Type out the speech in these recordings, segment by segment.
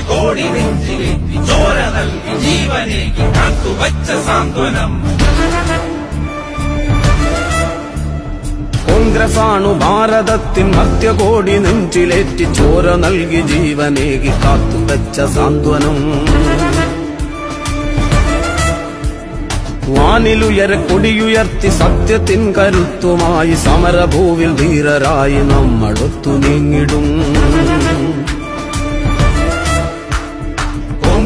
കോടി നെഞ്ചിലേറ്റി ചോര നൽകി ജീവനേകി കാത്തുവച്ച സാന്ത്വനം. കോൺഗ്രസാണു ഭാരതത്തിൻ മധ്യകോടി നെഞ്ചിലേറ്റി ചോര നൽകി ജീവനേകി കാത്തുവച്ച സാന്ത്വനം. വാനിലുയര കൊടിയുയർത്തി സത്യത്തിൻ കരുത്തുമായി സമരഭൂവിൽ ധീരരായി നമ്മളൊത്തു നീങ്ങിടും.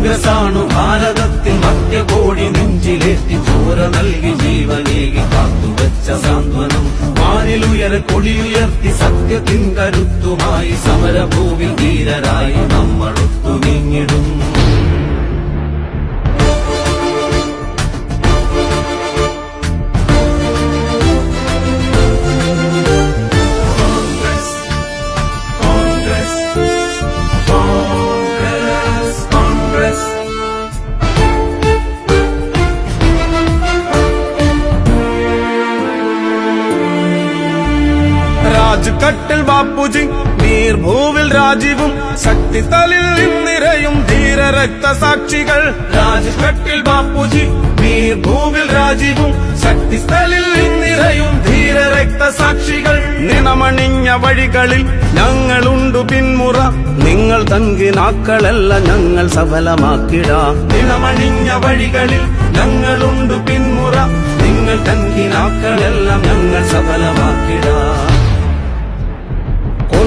കോൺഗ്രസാണു ഭാരതത്തിൽ മധ്യകോടി നെഞ്ചിലേറ്റി ചോര നൽകി ജീവനേകി കാത്തുവച്ച സാന്ത്വനം. വാനിലുയര കൊടിയുയർത്തി സത്യത്തിൻ കരുത്തുമായി സമരഭൂമി ധീരരായി നമ്മളൊത്തു നീങ്ങിടും. രാജ്കട്ടിൽ ബാപ്പുജി നീർഭൂവിൽ രാജീവും ശക്തിസ്ഥലിൽ നിറയും ധീര രക്തസാക്ഷികൾ രാജ്ഘട്ടിൽ ബാപ്പുജി വീർഭൂവിൽ രാജീവും ശക്തിസ്ഥലിൽ നിറയും ധീര രക്തസാക്ഷികൾ നിണമണിഞ്ഞ വഴികളിൽ ഞങ്ങളുണ്ടു പിന്മുറ. നിങ്ങൾ തങ്കിനാക്കളല്ല ഞങ്ങൾ സഫലമാക്കിട. നിണമണിഞ്ഞ വഴികളിൽ ഞങ്ങളുണ്ട് പിന്മുറ. നിങ്ങൾ തങ്കിനാക്കളെല്ലാം ഞങ്ങൾ സഫലമാക്കിടാം.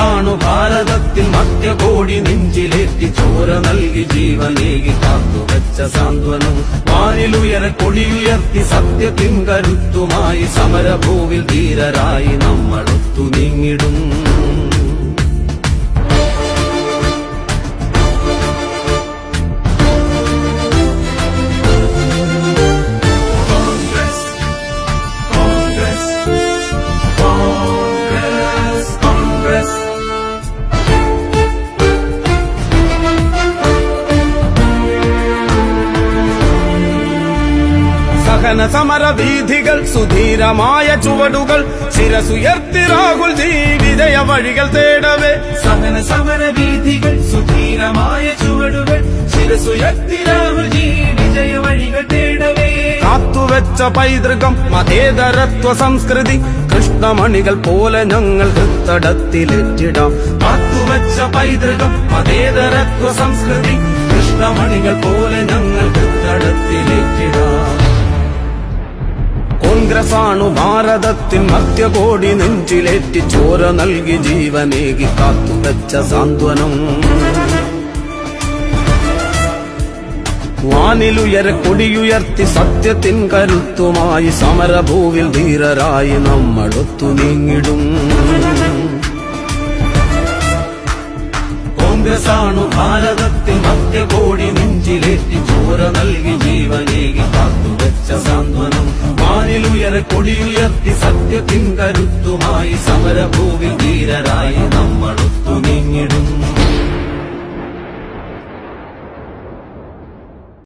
കോൺഗ്രസാണു ഭാരതത്തിൽ മധ്യകോടി നെഞ്ചിലേറ്റി ചോര നൽകി ജീവനേകി കാത്തുവെച്ച സാന്ത്വനം. വാനിലുയര കൊടിയുയർത്തി സത്യത്തിൻ കരുത്തുമായി സമരഭൂവിൽ ധീരരായി നമ്മളൊത്തു നീങ്ങിടും. സഹന സമര വീഥികൾ സുധീരമായ ചുവടുകൾ ശിരസുയർത്തി രാഹുൽ ജി വിജയ വഴികൾ തേടവേ. സഹന സമര വീഥികൾ സുധീരമായ ചുവടുകൾ ശിരസുയർത്തി രാഹുൽ ജി വിജയ വഴികൾ തേടവേ. കാത്തുവെച്ച പൈതൃകം മതേതരത്വ സംസ്കൃതി കൃഷ്ണമണികൾ പോലെ ഞങ്ങൾ കൃത്തടത്തിലെത്തിടാം കാത്തുവെച്ച പൈതൃകം മതേതരത്വ സംസ്കൃതി കൃഷ്ണമണികൾ പോലെ ഞങ്ങൾ തടത്തിലേറ്റിടാം കോൺഗ്രസാണു ഭാരതത്തിൻ മധ്യകോടി നെഞ്ചിലേറ്റി ചോര നൽകി ജീവനേകി കാത്തു വെച്ച സാന്ത്വനം. വാനിലുയര കൊടിയുയർത്തി സത്യത്തിൻ കരുത്തുമായി സമരഭൂവിൽ ധീരരായി നമ്മളൊത്തു നീങ്ങിടും. കോൺഗ്രസാണു ഭാരതത്തിൽ മധ്യകോടി നെഞ്ചിലേറ്റി ചോര നൽകി സാന്ത്വനം കൊടിയുയർത്തി സത്യത്തിൻ കരുത്തുമായി സമരഭൂവിൽ ധീരരായി നമ്മളൊത്തു നീങ്ങിടും.